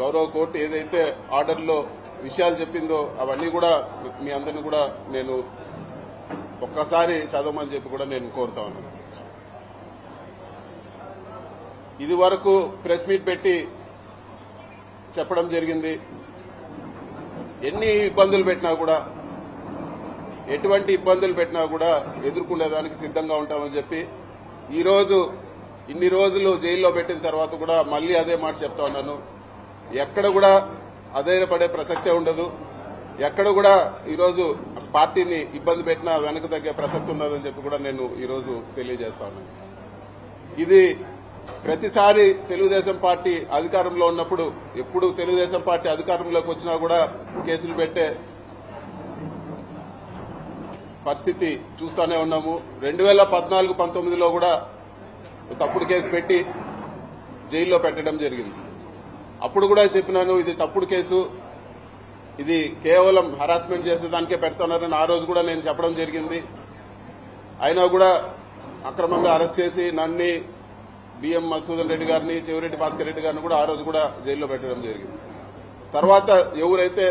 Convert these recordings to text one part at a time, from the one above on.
గౌరవ కోర్టు ఏదైతే ఆర్డర్లో విషయాలు చెప్పిందో అవన్నీ కూడా మీ అందరిని కూడా నేను ఒక్కసారి చదవమని చెప్పి కూడా నేను కోరుతా ఉన్నాను. ఇది వరకు ప్రెస్ మీట్ పెట్టి చెప్పడం జరిగింది. ఎన్ని ఇబ్బందులు పెట్టినా కూడా ఎటువంటి ఇబ్బందులు పెట్టినా కూడా ఎదుర్కొనేదానికి సిద్ధంగా ఉంటామని చెప్పి ఈరోజు ఇన్ని రోజులు జైల్లో పెట్టిన తర్వాత కూడా మళ్ళీ అదే మాట చెప్తా ఉన్నాను. ఎక్కడ కూడా అధైర్యపడే ప్రసక్తే ఉండదు. ఎక్కడ కూడా ఈరోజు పార్టీని ఇబ్బంది పెట్టినా వెనక తగ్గే ప్రసక్తి ఉండదని చెప్పి కూడా నేను ఈరోజు తెలియజేస్తాను ఇది ప్రతిసారి తెలుగుదేశం పార్టీ అధికారంలో ఉన్నప్పుడు ఎప్పుడు తెలుగుదేశం పార్టీ అధికారంలోకి వచ్చినా కూడా కేసులు పెట్టే పరిస్థితి చూస్తూనే ఉన్నాము. రెండు వేల పద్నాలుగు పంతొమ్మిదిలో కూడా తప్పుడు కేసు పెట్టి జైల్లో పెట్టడం జరిగింది. అప్పుడు కూడా చెప్పినాను ఇది తప్పుడు కేసు. ఇది కేవలం హరాస్మెంట్ చేసేదానికే పెడుతున్నారని ఆ రోజు కూడా నేను చెప్పడం జరిగింది. అయినా కూడా అక్రమంగా అరెస్ట్ చేసి నన్ని బిఎం మధుసూదన్ రెడ్డి గారిని చెవిరెడ్డి భాస్కర్ రెడ్డి గారిని కూడా ఆ రోజు కూడా జైల్లో పెట్టడం జరిగింది. తర్వాత ఎవరైతే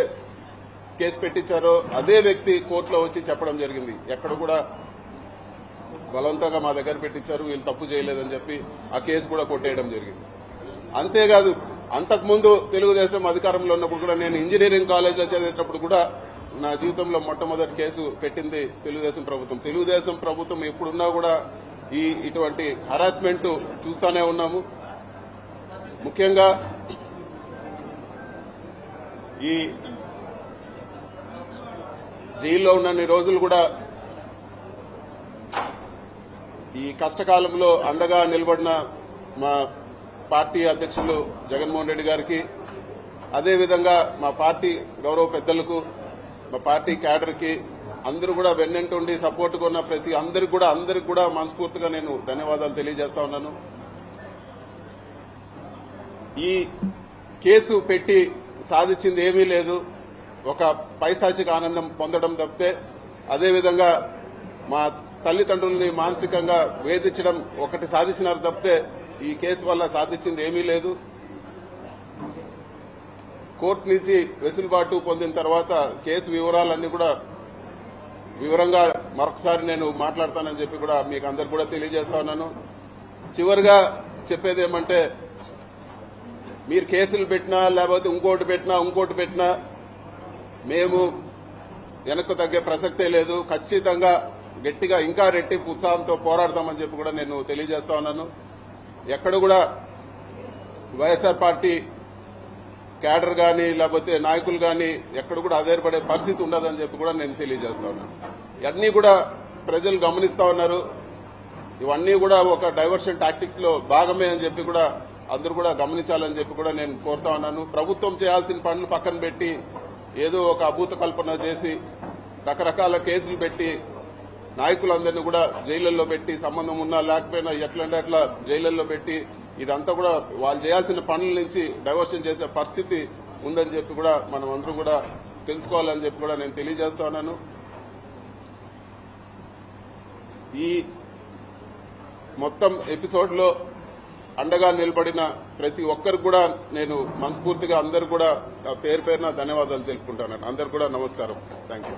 కేసు పెట్టించారో అదే వ్యక్తి కోర్టులో వచ్చి చెప్పడం జరిగింది. ఎక్కడ కూడా బలవంతంగా మా దగ్గర పెట్టించారు వీళ్ళు తప్పు చేయలేదని చెప్పి ఆ కేసు కూడా కొట్టేయడం జరిగింది. అంతేకాదు అంతకుముందు తెలుగుదేశం అధికారంలో ఉన్నప్పుడు కూడా నేను ఇంజనీరింగ్ కాలేజ్లో చదివేటప్పుడు కూడా నా జీవితంలో మొట్టమొదటి కేసు పెట్టింది తెలుగుదేశం ప్రభుత్వం. తెలుగుదేశం ప్రభుత్వం ఎప్పుడున్నా కూడా ఈ ఇటువంటి హరాస్మెంట్ చూస్తానే ఉన్నాము. ముఖ్యంగా ఈ జైల్లో ఉన్నన్ని రోజులు కూడా ఈ కష్టకాలంలో అండగా నిలబడిన మా పార్టీ అధ్యక్షులు జగన్మోహన్ రెడ్డి గారికి అదేవిధంగా మా పార్టీ గౌరవ పెద్దలకు మా పార్టీ క్యాడర్కి అందరూ కూడా వెన్నెంటుండి సపోర్ట్గా ఉన్న ప్రతి అందరికి కూడా అందరికి కూడా మనస్ఫూర్తిగా నేను ధన్యవాదాలు తెలియజేస్తా ఉన్నాను. ఈ కేసు పెట్టి సాధించింది ఏమీ లేదు. ఒక పైశాచిక ఆనందం పొందడం తప్పితే అదేవిధంగా మా తల్లిదండ్రుల్ని మానసికంగా వేధించడం ఒకటి సాధించినారు తప్పితే ఈ కేసు వల్ల సాధించింది ఏమీ లేదు. కోర్టు నుంచి వెసులుబాటు పొందిన తర్వాత కేసు వివరాలన్నీ కూడా వివరంగా మరొకసారి నేను మాట్లాడతానని చెప్పి కూడా మీకు అందరు కూడా తెలియజేస్తా ఉన్నాను. చివరిగా చెప్పేది ఏమంటే మీరు కేసులు పెట్టినా లేకపోతే ఇంకోటి పెట్టినా ఇంకోటి పెట్టినా మేము వెనక్కు తగ్గే ప్రసక్తే లేదు. ఖచ్చితంగా గట్టిగా ఇంకా రెట్టింపు ఉత్సాహంతో పోరాడతామని చెప్పి కూడా నేను తెలియజేస్తా ఉన్నాను. ఎక్కడ కూడా వైఎస్ఆర్ పార్టీ క్యాడర్ కానీ లేకపోతే నాయకులు కానీ ఎక్కడ కూడా ఆధారపడే పరిస్థితి ఉండదని చెప్పి కూడా నేను తెలియజేస్తా ఉన్నాను ఇవన్నీ కూడా ప్రజలు గమనిస్తా ఉన్నారు. ఇవన్నీ కూడా ఒక డైవర్షన్ టాక్టిక్స్లో భాగమే అని చెప్పి కూడా అందరూ కూడా గమనించాలని చెప్పి కూడా నేను కోరుతా ఉన్నాను. ప్రభుత్వం చేయాల్సిన పనులు పక్కన పెట్టి ఏదో ఒక అభూత కల్పన చేసి రకరకాల కేసులు పెట్టి నాయకులందరినీ కూడా జైళ్ళలో పెట్టి సంబంధం ఉన్నా లేకపోయినా ఎట్లంటే అట్లా జైళ్ళలో పెట్టి ఇదంతా కూడా వాళ్ళు చేయాల్సిన పనుల నుంచి డైవర్షన్ చేసే పరిస్థితి ఉందని చెప్పి కూడా మనం అందరూ కూడా తెలుసుకోవాలని చెప్పి కూడా నేను తెలియజేస్తా ఉన్నాను. ఈ మొత్తం ఎపిసోడ్లో అండగా నిలబడిన ప్రతి ఒక్కరికి కూడా నేను మనస్ఫూర్తిగా అందరు కూడా పేరు పేరున ధన్యవాదాలు తెలుపుకుంటాను. అందరు కూడా నమస్కారం. Thank you